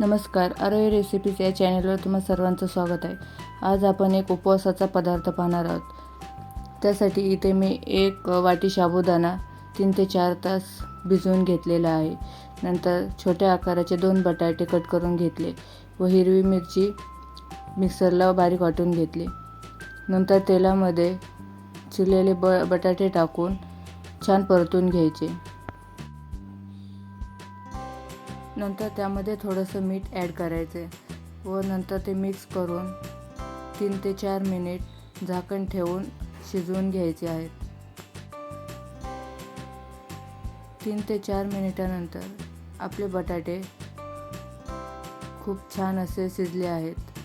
नमस्कार आरोग्य रेसिपीज या चॅनलवर तुम्हा सर्वांचं स्वागत आहे. आज आपण एक उपवासाचा पदार्थ पाहणार आहोत. त्यासाठी इथे मी एक वाटी साबुदाणा तीन ते चार तास भिजवून घेतलेला आहे. नंतर छोट्या आकाराचे दोन बटाटे कट करून घेतले व हिरवी मिरची मिक्सरला बारीक वाटून घेतली. नंतर तेलामध्ये चिरलेले ब बटाटे टाकून छान परतून घ्यायचे. नंतर त्यामध्ये थोडंसं मीठ ॲड करायचं व नंतर ते मिक्स करून तीन ते चार मिनिट झाकण ठेवून शिजवून घ्यायचे आहेत. तीन ते चार मिनिटानंतर आपले बटाटे खूप छान असे शिजले आहेत.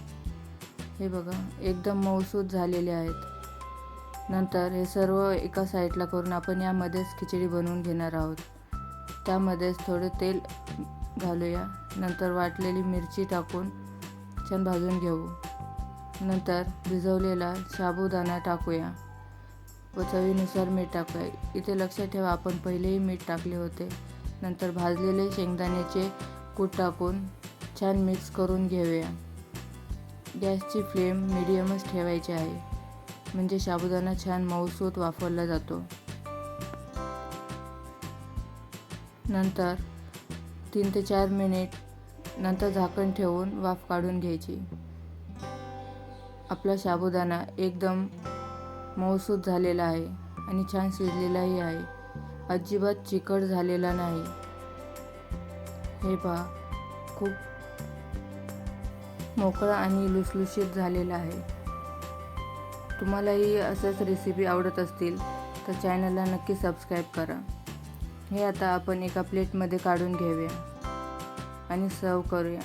हे बघा एकदम मऊसूत झालेले आहेत. नंतर हे सर्व एका साईडला करून आपण यामध्येच खिचडी बनवून घेणार आहोत. त्यामध्येच थोडं तेल घालूया. नंतर वाटलेली मिरची टाकून छान भाजून घेऊ. नंतर भिजवलेला साबुदाणा टाकूया. व चवीनुसार मीठ टाकूया. इथे लक्षात ठेवा आपण पहिलेही मीठ टाकले होते. नंतर भाजलेले शेंगदाण्याचे कूट टाकून छान मिक्स करून घेऊया. गॅसची फ्लेम मिडियमच ठेवायची आहे. म्हणजे साबुदाणा छान मऊसूत वापरला जातो. नंतर तीन ते चार मिनिट नंतर झाकण ठेवून वाफ काढून घ्यायची. आपला साबुदाणा एकदम मऊसूत झालेला आहे आणि छान शिजलेलाही आहे. अजिबात चिकट झालेला नाही. हे पहा खूप मोकळा आणि लुसलुशीत झालेला आहे. तुम्हालाही असंच रेसिपी आवडत असतील तर चॅनलला नक्की सबस्क्राईब करा. हे आता आपण एका प्लेटमध्ये काढून घेऊया आणि सर्व करूया.